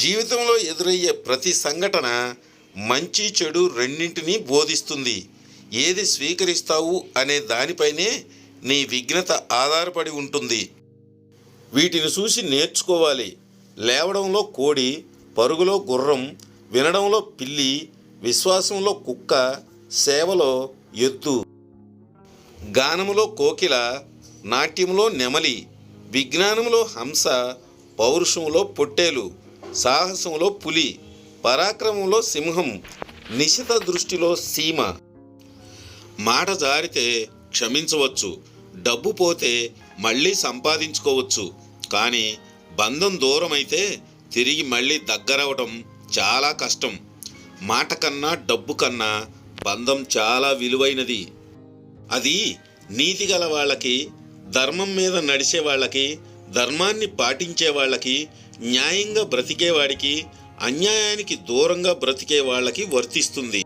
జీవితంలో ఎదురయ్యే ప్రతి సంఘటన మంచి చెడు రెండింటినీ బోధిస్తుంది. ఏది స్వీకరిస్తావు అనే దానిపైనే నీ విఘ్నత ఆధారపడి ఉంటుంది. వీటిని చూసి నేర్చుకోవాలి. లేవడంలో కోడి పరుగులో గుర్రం వినడంలో పిల్లి విశ్వాసంలో కుక్క సేవలో ఎద్దు. గానములో కోకిల నాట్యములో నెమలి విజ్ఞానములో హంస పౌరుషంలో పొట్టేలు సాహసంలో పులి పరాక్రమంలో సింహం నిశిత దృష్టిలో సీమ. మాట జారితే క్షమించవచ్చు డబ్బు పోతే మళ్ళీ సంపాదించుకోవచ్చు కానీ బంధం దూరమైతే తిరిగి మళ్ళీ దగ్గరవడం చాలా కష్టం. మాట కన్నా డబ్బు కన్నా బంధం చాలా విలువైనది. అది నీతి గల వాళ్ళకి ధర్మం మీద నడిచే వాళ్ళకి ధర్మాన్ని పాటించే వాళ్ళకి న్యాయంగా బ్రతికేవాడికి అన్యాయానికి దూరంగా బ్రతికే వాళ్ళకి వర్తిస్తుంది.